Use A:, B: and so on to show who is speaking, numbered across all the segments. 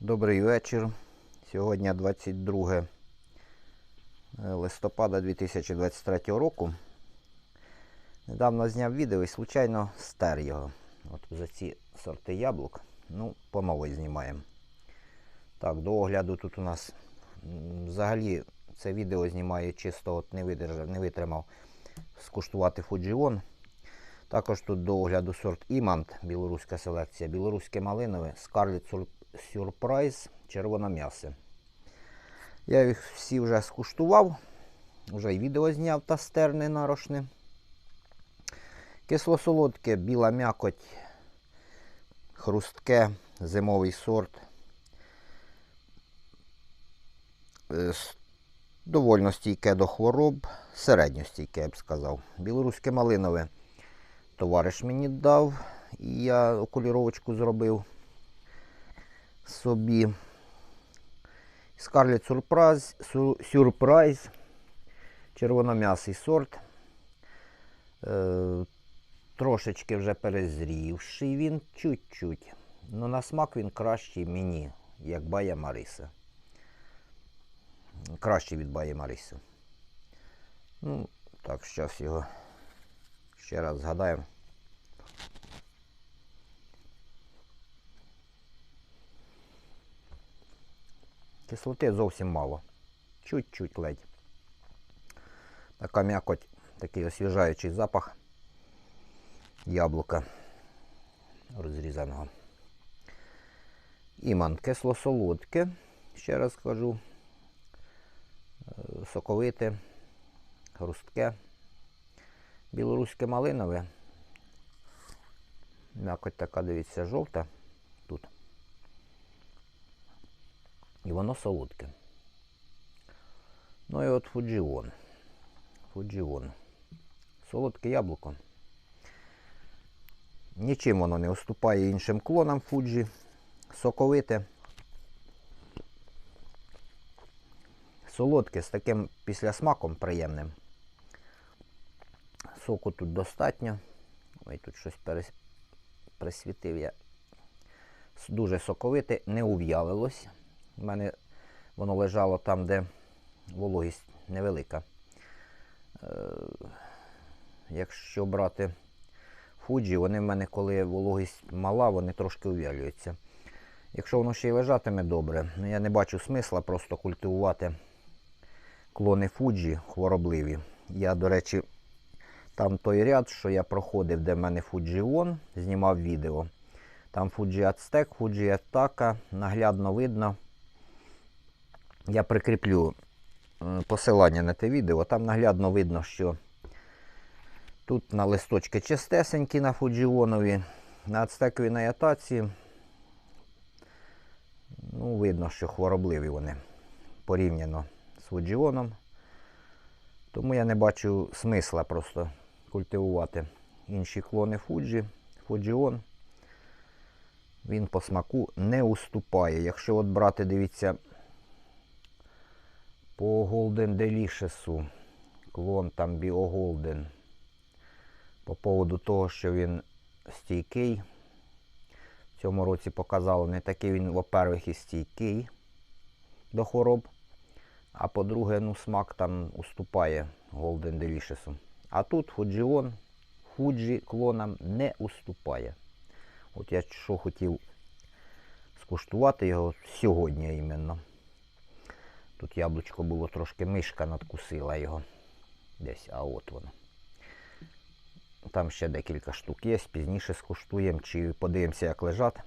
A: Добрий вечір. Сьогодні 22 листопада 2023 року. Недавно зняв відео і случайно стер його. От за ці сорти яблук. Ну, по новій знімаємо. Так, до огляду тут у нас взагалі це відео знімаю чисто от не, видержав, не витримав скуштувати фуджіон. Також тут до огляду сорт Імант, білоруська селекція, білоруське малинове, Scarlet Surprise, червоне м'ясо. Я їх всі вже скуштував, вже й відео зняв та стерне нарошне. Кисло-солодке, біла м'якоть, хрустке, зимовий сорт. Е, Довольно стійке до хвороб, середньо стійке, я б сказав. Білоруське малинове товариш мені дав, і я окуліровочку зробив собі. Scarlet Surprise, Sur- Surprise червоном'ясий сорт. Е, трошечки вже перезрівший він чуть-чуть. Ну на смак він кращий мені, як Бая Мариса. Кращий від Бая Мариса. Ну, так, зараз його ще раз згадаємо. Кислоти зовсім мало. Чуть-чуть ледь. Така м'якоть, такий освіжаючий запах яблука розрізаного. Іман кисло-солодке, ще раз кажу. Е, Соковите, хрустке. Білоруське малинове. М'якоть така, дивіться, жовта тут. І воно солодке. Ну і от фуджіон. Фуджіон. Солодке яблуко. Нічим воно не уступає іншим клонам фуджі. Соковите. Солодке з таким післясмаком приємним. Соку тут достатньо. Ой, тут щось перес... присвітив я. Дуже соковите, не ув'ялилось. У мене воно лежало там, де вологість невелика. Е, якщо брати фуджі, вони в мене, коли вологість мала, вони трошки ув'ялюються. Якщо воно ще й лежатиме добре, ну я не бачу смисла просто культивувати клони фуджі хворобливі. Я, до речі, там той ряд, що я проходив, де в мене Фуджіон, знімав відео. Там Fuji Aztec, Fuji Ataka, наглядно видно. Я прикріплю е, посилання на те відео. Там наглядно видно, що тут на листочки чистесенькі на Фуджіонові, на ацтекові на. Ну, видно, що хворобливі вони порівняно з Фуджіоном. Тому я не бачу смисла просто культивувати інші клони Фуджі. Фуджіон. Він по смаку не уступає. Якщо от брати, дивіться, по Golden Delicious, клон там Golden, по поводу того, що він стійкий. В цьому році показало не такий він, во-первых, і стійкий до хвороб. А по-друге, ну, смак там уступає Golden Delicious. А тут Фуджіон, Фуджі клонам не уступає. От я що хотів скуштувати його сьогодні іменно. Тут яблучко було трошки мишка надкусила його. Десь, а от воно. Там ще декілька штук є, пізніше скуштуємо чи подивимося, як лежать.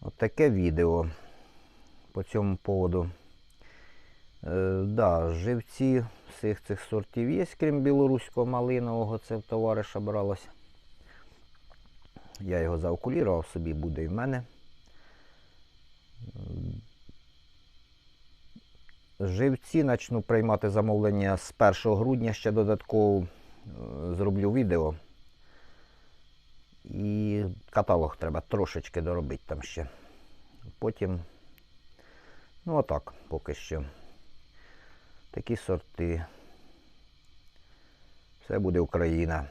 A: От таке відео по цьому поводу. Е, да, живці всіх цих сортів є, крім білоруського малинового, це в товариша бралося. Я його заокулірував собі, буде і в мене. Живці почну приймати замовлення з 1 грудня, ще додатково е, зроблю відео. І каталог треба трошечки доробити там ще. Потім, ну отак, поки що. Такі сорти. Все буде Україна.